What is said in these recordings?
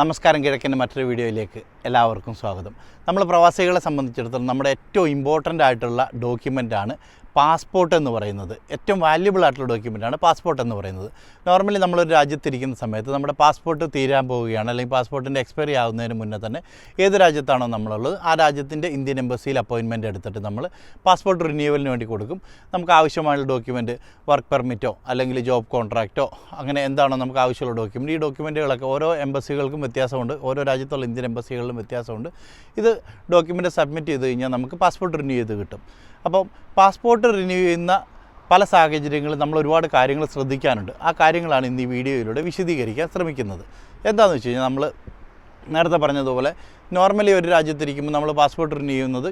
നമസ്കാരം കിഴക്കിന്റെ മറ്റൊരു വീഡിയോയിലേക്ക് എല്ലാവർക്കും സ്വാഗതം. നമ്മൾ പ്രവാസികളെ സംബന്ധിച്ചിടത്തോളം നമ്മുടെ ഏറ്റവും ഇമ്പോർട്ടന്റ് ആയിട്ടുള്ള ഡോക്യുമെന്റാണ് പാസ്പോർട്ട് എന്ന് പറയുന്നത്. ഏറ്റവും വാല്യുബിൾ ആയിട്ടുള്ള ഡോക്യുമെന്റാണ് പാസ്പോർട്ട് എന്ന് പറയുന്നത്. നോർമലി നമ്മളൊരു രാജ്യത്തിരിക്കുന്ന സമയത്ത് നമ്മുടെ പാസ്പോർട്ട് തീരാൻ പോവുകയാണ്. അല്ലെങ്കിൽ പാസ്പോർട്ടിന്റെ എക്സ്പയറി ആവുന്നതിന് മുന്നേ തന്നെ ഏത് രാജ്യത്താണോ നമ്മളുള്ളത് ആ രാജ്യത്തിന്റെ ഇന്ത്യൻ എംബസിയിൽ അപ്പോയിൻമെന്റ് എടുത്തിട്ട് നമ്മൾ പാസ്പോർട്ട് റിന്യൂവലിന് വേണ്ടി കൊടുക്കും. നമുക്ക് ആവശ്യമായുള്ള ഡോക്യുമെന്റ് വർക്ക് പെർമിറ്റോ അല്ലെങ്കിൽ ജോബ് കോൺട്രാക്റ്റോ അങ്ങനെ എന്താണോ നമുക്ക് ആവശ്യമുള്ള ഡോക്യുമെന്റ് ഈ ഡോക്യുമെന്റുകളൊക്കെ ഓരോ എംബസികൾക്കും വ്യത്യാസമുണ്ട്. ഓരോ രാജ്യത്തുള്ള ഇന്ത്യൻ എംബസികളിലും വ്യത്യാസമുണ്ട്. ഇത് ഡോക്യുമെന്റ് സബ്മിറ്റ് ചെയ്ത് കഴിഞ്ഞാൽ നമുക്ക് പാസ്പോർട്ട് റിന്യൂ ചെയ്ത് കിട്ടും. അപ്പം പാസ്പോർട്ട് റിന്യൂ ചെയ്യുന്ന പല സാഹചര്യങ്ങളിൽ നമ്മൾ ഒരുപാട് കാര്യങ്ങൾ ശ്രദ്ധിക്കാനുണ്ട്. ആ കാര്യങ്ങളാണ് ഇന്ന് ഈ വീഡിയോയിലൂടെ വിശദീകരിക്കാൻ ശ്രമിക്കുന്നത്. എന്താണെന്ന് വെച്ച് കഴിഞ്ഞാൽ നമ്മൾ നേരത്തെ പറഞ്ഞതുപോലെ നോർമലി ഒരു രാജ്യത്തിരിക്കുമ്പോൾ നമ്മൾ പാസ്പോർട്ട് റിന്യൂ ചെയ്യുന്നത്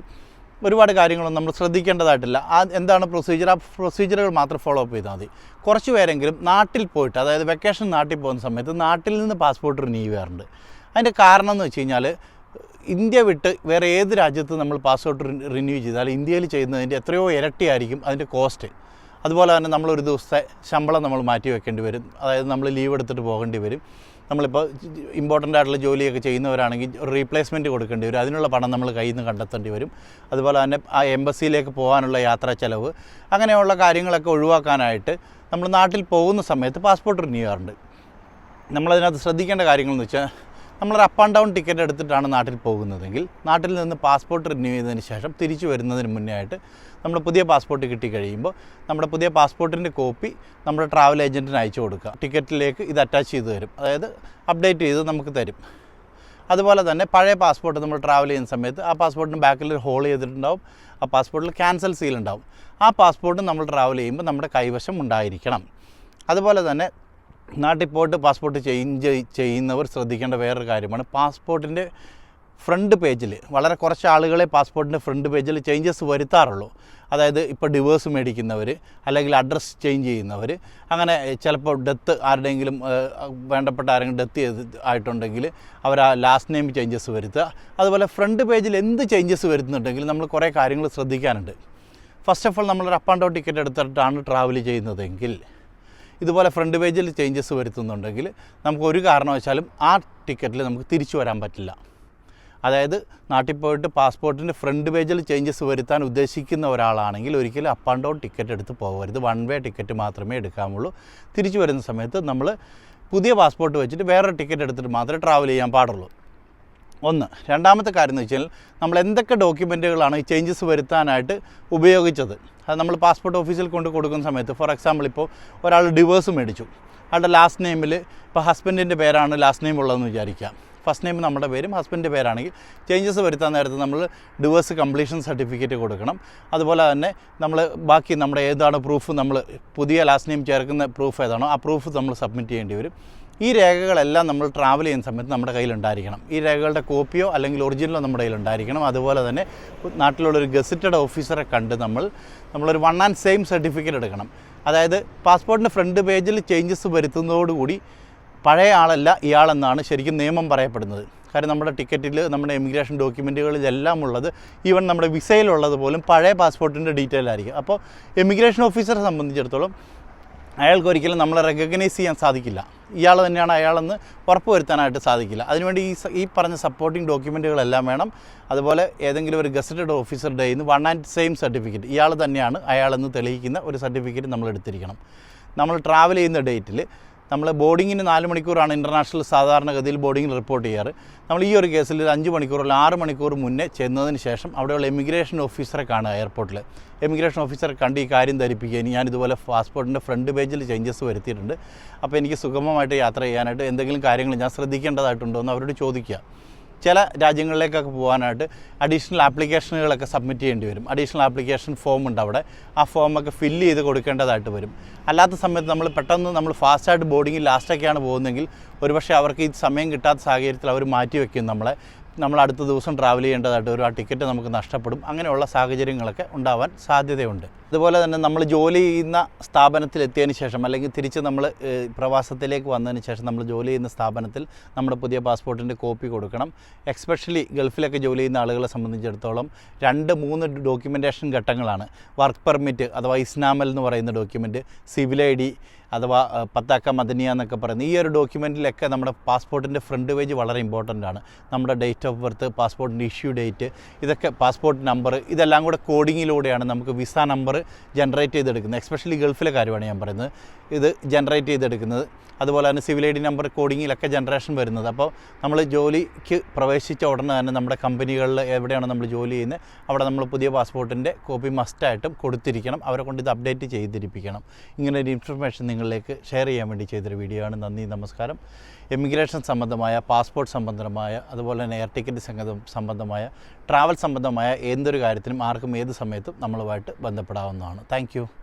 ഒരുപാട് കാര്യങ്ങളൊന്നും നമ്മൾ ശ്രദ്ധിക്കേണ്ടതായിട്ടില്ല. ആ എന്താണ് പ്രൊസീജിയർ ആ പ്രൊസീജിയറുകൾ മാത്രം ഫോളോ അപ്പ് ചെയ്താൽ മതി. കുറച്ച് പേരെങ്കിലും നാട്ടിൽ പോയിട്ട് അതായത് വെക്കേഷൻ നാട്ടിൽ പോകുന്ന സമയത്ത് നാട്ടിൽ നിന്ന് പാസ്പോർട്ട് റിന്യൂ ചെയ്യാറുണ്ട്. അതിന്റെ കാരണം എന്ന് വെച്ച് കഴിഞ്ഞാൽ ഇന്ത്യ വിട്ട് വേറെ ഏത് രാജ്യത്ത് നമ്മൾ പാസ്പോർട്ട് റിന്യൂ ചെയ്താൽ ഇന്ത്യയിൽ ചെയ്യുന്നതിന്റെ എത്രയോ ഇരട്ടിയായിരിക്കും അതിന്റെ കോസ്റ്റ് അതുപോലെ തന്നെ നമ്മളൊരു ദിവസത്തെ ശമ്പളം നമ്മൾ മാറ്റി വെക്കേണ്ടി വരും. അതായത് നമ്മൾ ലീവ് എടുത്തിട്ട് പോകേണ്ടി വരും. നമ്മളിപ്പോൾ ഇമ്പോർട്ടന്റ് ആയിട്ടുള്ള ജോലിയൊക്കെ ചെയ്യുന്നവരാണെങ്കിൽ റീപ്ലേസ്മെന്റ് കൊടുക്കേണ്ടി വരും. അതിനുള്ള പണം നമ്മൾ കയ്യിൽ നിന്ന് കണ്ടെത്തേണ്ടി വരും. അതുപോലെ തന്നെ ആ എംബസിയിലേക്ക് പോകാനുള്ള യാത്രാ ചെലവ് അങ്ങനെയുള്ള കാര്യങ്ങളൊക്കെ ഒഴിവാക്കാനായിട്ട് നമ്മൾ നാട്ടിൽ പോകുന്ന സമയത്ത് പാസ്പോർട്ട് റിന്യൂ ചെയ്യാറുണ്ട്. നമ്മളതിനകത്ത് ശ്രദ്ധിക്കേണ്ട കാര്യങ്ങളെന്ന് വെച്ചാൽ നമ്മളൊരു അപ്പ് ആൻഡ് ഡൗൺ ടിക്കറ്റ് എടുത്തിട്ടാണ് നാട്ടിൽ പോകുന്നതെങ്കിൽ നാട്ടിൽ നിന്ന് പാസ്പോർട്ട് റിന്യൂ ചെയ്തതിന് ശേഷം തിരിച്ചു വരുന്നതിന് മുന്നേ ആയിട്ട് നമ്മൾ പുതിയ പാസ്പോർട്ട് കിട്ടിക്കഴിയുമ്പോൾ നമ്മുടെ പുതിയ പാസ്പോർട്ടിന്റെ കോപ്പി നമ്മുടെ ട്രാവൽ ഏജന്റിന് അയച്ചു കൊടുക്കുക. ടിക്കറ്റിലേക്ക് ഇത് അറ്റാച്ച് ചെയ്ത് തരും. അതായത് അപ്ഡേറ്റ് ചെയ്ത് നമുക്ക് തരും. അതുപോലെ തന്നെ പഴയ പാസ്പോർട്ട് നമ്മൾ ട്രാവൽ ചെയ്യുന്ന സമയത്ത് ആ പാസ്പോർട്ടിന് ബാക്കിൽ ഹോൾ ചെയ്തിട്ടുണ്ടാവും. ആ പാസ്പോർട്ടിൽ ക്യാൻസൽ സീൽ ഉണ്ടാവും. ആ പാസ്പോർട്ട് നമ്മൾ ട്രാവൽ ചെയ്യുമ്പോൾ നമ്മുടെ കൈവശം ഉണ്ടായിരിക്കണം. അതുപോലെ തന്നെ നാട്ടിൽ പോയിട്ട് പാസ്പോർട്ട് ചേഞ്ച് ചെയ്യുന്നവർ ശ്രദ്ധിക്കേണ്ട വേറൊരു കാര്യമാണ്. പാസ്പോർട്ടിന്റെ ഫ്രണ്ട് പേജിൽ വളരെ കുറച്ച് ആളുകളെ പാസ്പോർട്ടിന്റെ ഫ്രണ്ട് പേജിൽ ചേഞ്ചസ് വരുത്താറുള്ളൂ. അതായത് ഇപ്പോൾ ഡിവേഴ്സ് മേടിക്കുന്നവർ അല്ലെങ്കിൽ അഡ്രസ്സ് ചേഞ്ച് ചെയ്യുന്നവർ അങ്ങനെ ചിലപ്പോൾ ഡെത്ത് ആരുടെയെങ്കിലും വേണ്ടപ്പെട്ട ആരെങ്കിലും ഡെത്ത് ചെയ്ത് ആയിട്ടുണ്ടെങ്കിൽ അവർ ആ ലാസ്റ്റ് നെയിം ചേഞ്ചസ് വരുത്തുക. അതുപോലെ ഫ്രണ്ട് പേജിൽ എന്ത് ചേഞ്ചസ് വരുത്തുന്നുണ്ടെങ്കിൽ നമ്മൾ കുറേ കാര്യങ്ങൾ ശ്രദ്ധിക്കാനുണ്ട്. ഫസ്റ്റ് ഓഫ് ഓൾ നമ്മളൊരു അപ്പ് ആൻഡ് ഡൗൺ ടിക്കറ്റ് എടുത്തിട്ടാണ് ട്രാവൽ ചെയ്യുന്നതെങ്കിൽ ഇതുപോലെ ഫ്രണ്ട് പേജിൽ ചേഞ്ചസ് വരുത്തുന്നുണ്ടെങ്കിൽ നമുക്ക് ഒരു കാരണവശാലും ആ ടിക്കറ്റിൽ നമുക്ക് തിരിച്ചു വരാൻ പറ്റില്ല. അതായത് നാട്ടിൽ പോയിട്ട് പാസ്പോർട്ടിന്റെ ഫ്രണ്ട് പേജിൽ ചേഞ്ചസ് വരുത്താൻ ഉദ്ദേശിക്കുന്ന ഒരാളാണെങ്കിൽ ഒരിക്കലും അപ്പ് ആൻഡ് ഡൗൺ ടിക്കറ്റ് എടുത്ത് പോകരുത്. വൺ വേ ടിക്കറ്റ് മാത്രമേ എടുക്കാമുള്ളൂ തിരിച്ചു വരുന്ന സമയത്ത് നമ്മൾ പുതിയ പാസ്പോർട്ട് വെച്ചിട്ട് വേറൊരു ടിക്കറ്റ് എടുത്തിട്ട് മാത്രമേ ട്രാവൽ ചെയ്യാൻ പാടുള്ളൂ. ഒന്ന്. രണ്ടാമത്തെ കാര്യം എന്ന് വെച്ചാൽ നമ്മൾ എന്തൊക്കെ ഡോക്യുമെന്റുകളാണ് ഈ ചേഞ്ചസ് വരുത്താനായിട്ട് ഉപയോഗിച്ചത്? അത് നമ്മൾ പാസ്പോർട്ട് ഓഫീസിൽ കൊണ്ട് കൊടുക്കുന്ന സമയത്ത് ഫോർ എക്സാമ്പിൾ ഇപ്പോൾ ഒരാൾ ഡിവേഴ്സ് മേടിച്ചു. അയാളുടെ ലാസ്റ്റ് നെയിമിൽ ഇപ്പോൾ ഹസ്ബൻഡിന്റെ പേരാണ് ലാസ്റ്റ് നെയിം ഉള്ളതെന്ന് വിചാരിക്കാം. ഫസ്റ്റ് നെയിം നമ്മുടെ പേരും ഹസ്ബൻഡിന്റെ പേരാണെങ്കിൽ ചേഞ്ചസ് വരുത്താൻ നേരത്തെ നമ്മൾ ഡിവേഴ്സ് കംപ്ലീഷൻ സർട്ടിഫിക്കറ്റ് കൊടുക്കണം. അതുപോലെ തന്നെ നമ്മൾ ബാക്കി നമ്മുടെ ഏതാണ് പ്രൂഫ് നമ്മൾ പുതിയ ലാസ്റ്റ് നെയിം ചേർക്കുന്ന പ്രൂഫ് ഏതാണോ ആ പ്രൂഫ് നമ്മൾ സബ്മിറ്റ് ചെയ്യേണ്ടി വരും. ഈ രേഖകളെല്ലാം നമ്മൾ ട്രാവൽ ചെയ്യുന്ന സമയത്ത് നമ്മുടെ കയ്യിൽ ഉണ്ടായിരിക്കണം. ഈ രേഖകളുടെ കോപ്പിയോ അല്ലെങ്കിൽ ഒറിജിനലോ നമ്മുടെ കയ്യിൽ ഉണ്ടായിരിക്കണം. അതുപോലെ തന്നെ നാട്ടിലുള്ളൊരു ഗസറ്റഡ് ഓഫീസറെ കണ്ട് നമ്മൾ നമ്മളൊരു വൺ ആൻഡ് സെയിം സർട്ടിഫിക്കറ്റ് എടുക്കണം. അതായത് പാസ്പോർട്ടിന്റെ ഫ്രണ്ട് പേജിൽ ചേഞ്ചസ് വരുത്തുന്നതോടുകൂടി പഴയ ആളല്ല ഇയാളെന്നാണ് ശരിക്കും നിയമം പറയപ്പെടുന്നത്. കാര്യം നമ്മുടെ ടിക്കറ്റിൽ നമ്മുടെ ഇമിഗ്രേഷൻ ഡോക്യുമെന്റുകളിലെല്ലാം ഉള്ളത് ഈവൻ നമ്മുടെ വിസയിലുള്ളത് പോലും പഴയ പാസ്പോർട്ടിന്റെ ഡീറ്റെയിൽ ആയിരിക്കും. അപ്പോൾ ഇമിഗ്രേഷൻ ഓഫീസറെ സംബന്ധിച്ചിടത്തോളം അയാൾക്ക് ഒരിക്കലും നമ്മളെ റെക്കഗ്നൈസ് ചെയ്യാൻ സാധിക്കില്ല. ഇയാൾ തന്നെയാണ് അയാളെന്ന് ഉറപ്പുവരുത്താനായിട്ട് സാധിക്കില്ല. അതിനുവേണ്ടി ഈ ഈ പറഞ്ഞ സപ്പോർട്ടിംഗ് ഡോക്യുമെന്റുകളെല്ലാം വേണം. അതുപോലെ ഏതെങ്കിലും ഒരു ഗസറ്റഡ് ഓഫീസറുടെ നിന്ന് വൺ ആൻഡ് സെയിം സർട്ടിഫിക്കറ്റ് ഇയാൾ തന്നെയാണ് അയാളെന്ന് തെളിയിക്കുന്ന ഒരു സർട്ടിഫിക്കറ്റ് നമ്മൾ എടുത്തിരിക്കണം. നമ്മൾ ട്രാവൽ ചെയ്യുന്ന ഡേറ്റിൽ നമ്മൾ ബോർഡിങ്ങിന് നാല് മണിക്കൂറാണ് ഇന്റർനാഷണൽ സാധാരണഗതിയിൽ ബോർഡിങ്ങിൽ റിപ്പോർട്ട് ചെയ്യാറ്. നമ്മൾ ഈ ഒരു കേസിൽ ഒരു അഞ്ച് മണിക്കൂർ അല്ലെങ്കിൽ ആറ് മണിക്കൂർ മുന്നേ ചെന്നതിന് ശേഷം അവിടെയുള്ള എമിഗ്രേഷൻ ഓഫീസറെ കാണുക എയർപോർട്ടിൽ എമിഗ്രേഷൻ ഓഫീസറെ കണ്ട് ഈ കാര്യം ധരിപ്പിക്കുക. ഞാൻ ഇതുപോലെ പാസ്പോർട്ടിന്റെ ഫ്രണ്ട് പേജിൽ ചേഞ്ചസ് വരുത്തിയിട്ടുണ്ട്. അപ്പോൾ എനിക്ക് സുഗമമായിട്ട് യാത്ര ചെയ്യാനായിട്ട് എന്തെങ്കിലും കാര്യങ്ങൾ ഞാൻ ശ്രദ്ധിക്കേണ്ടതായിട്ടുണ്ടോ എന്ന് അവരോട് ചോദിക്കുക. ചില രാജ്യങ്ങളിലേക്കൊക്കെ പോകാനായിട്ട് അഡീഷണൽ ആപ്ലിക്കേഷനുകളൊക്കെ സബ്മിറ്റ് ചെയ്യേണ്ടി വരും. അഡീഷണൽ ആപ്ലിക്കേഷൻ ഫോം ഉണ്ട് അവിടെ. ആ ഫോമൊക്കെ ഫില്ല് ചെയ്ത് കൊടുക്കേണ്ടതായിട്ട് വരും. അല്ലാത്ത സമയത്ത് നമ്മൾ പെട്ടെന്ന് നമ്മൾ ഫാസ്റ്റായിട്ട് ബോർഡിങ്ങിൽ ലാസ്റ്റൊക്കെയാണ് പോകുന്നതെങ്കിൽ ഒരുപക്ഷെ അവർക്ക് ഈ സമയം കിട്ടാത്ത സാഹചര്യത്തിൽ അവർ മാറ്റി വയ്ക്കും നമ്മളെ. നമ്മൾ അടുത്ത ദിവസം ട്രാവൽ ചെയ്യേണ്ടതായിട്ട് ഒരു ആ ടിക്കറ്റ് നമുക്ക് നഷ്ടപ്പെടും. അങ്ങനെയുള്ള സാഹചര്യങ്ങളൊക്കെ ഉണ്ടാവാൻ സാധ്യതയുണ്ട്. അതുപോലെ തന്നെ നമ്മൾ ജോലി ചെയ്യുന്ന സ്ഥാപനത്തിൽ എത്തിയതിന് ശേഷം അല്ലെങ്കിൽ തിരിച്ച് നമ്മൾ പ്രവാസത്തിലേക്ക് വന്നതിന് ശേഷം നമ്മൾ ജോലി ചെയ്യുന്ന സ്ഥാപനത്തിൽ നമ്മുടെ പുതിയ പാസ്പോർട്ടിന്റെ കോപ്പി കൊടുക്കണം. എക്സ്പെഷ്യലി ഗൾഫിലൊക്കെ ജോലി ചെയ്യുന്ന ആളുകളെ സംബന്ധിച്ചിടത്തോളം രണ്ട് മൂന്ന് ഡോക്യുമെന്റേഷൻ ഘട്ടങ്ങളാണ്. വർക്ക് പെർമിറ്റ് അഥവാ ഇസ്നാമൽ എന്ന് പറയുന്ന ഡോക്യുമെന്റ് സിവിൽ ഐ ഡി അഥവാ പത്താക്ക മദനിയ എന്നൊക്കെ പറയുന്നത് ഈ ഒരു ഡോക്യുമെന്റിലൊക്കെ നമ്മുടെ പാസ്പോർട്ടിന്റെ ഫ്രണ്ട് പേജ് വളരെ ഇമ്പോർട്ടന്റ് ആണ്. നമ്മുടെ ഡേറ്റ് ഓഫ് ബർത്ത് പാസ്പോർട്ടിന്റെ ഇഷ്യൂ ഡേറ്റ് ഇതൊക്കെ പാസ്പോർട്ട് നമ്പർ ഇതെല്ലാം കൂടെ കോഡിങ്ങിലൂടെയാണ് നമുക്ക് വിസ നമ്പർ ജനറേറ്റ് ചെയ്തെടുക്കുന്നത് എക്സ്പെഷ്യലി ഗൾഫിലെ കാര്യമാണ് ഞാൻ പറയുന്നത്. ഇത് ജനറേറ്റ് ചെയ്തെടുക്കുന്നത്. അതുപോലെ തന്നെ സിവിൽ ഐ ഡി നമ്പർ കോഡിങ്ങിലൊക്കെ ജനറേഷൻ വരുന്നത്. അപ്പോൾ നമ്മൾ ജോലിക്ക് പ്രവേശിച്ച ഉടനെ തന്നെ നമ്മുടെ കമ്പനികളിൽ എവിടെയാണ് നമ്മൾ ജോലി ചെയ്യുന്നത് അവിടെ നമ്മൾ പുതിയ പാസ്പോർട്ടിന്റെ കോപ്പി മസ്റ്റായിട്ടും കൊടുത്തിരിക്കണം. അവരെ കൊണ്ട് ഇത് അപ്ഡേറ്റ് ചെയ്തിരിപ്പിക്കണം. ഇങ്ങനെ ഒരു ഇൻഫർമേഷൻ നിങ്ങളിലേക്ക് ഷെയർ ചെയ്യാൻ വേണ്ടി ചെയ്തൊരു വീഡിയോ ആണ്. നന്ദി നമസ്കാരം. എമിഗ്രേഷൻ സംബന്ധമായ പാസ്പോർട്ട് സംബന്ധമായ അതുപോലെ തന്നെ എയർ ടിക്കറ്റ് സംഗതം സംബന്ധമായ ട്രാവൽ സംബന്ധമായ എന്തൊരു കാര്യത്തിനും ആർക്കും ഏത് സമയത്തും നമ്മളുമായിട്ട് ബന്ധപ്പെടാവുന്നതാണ്. താങ്ക്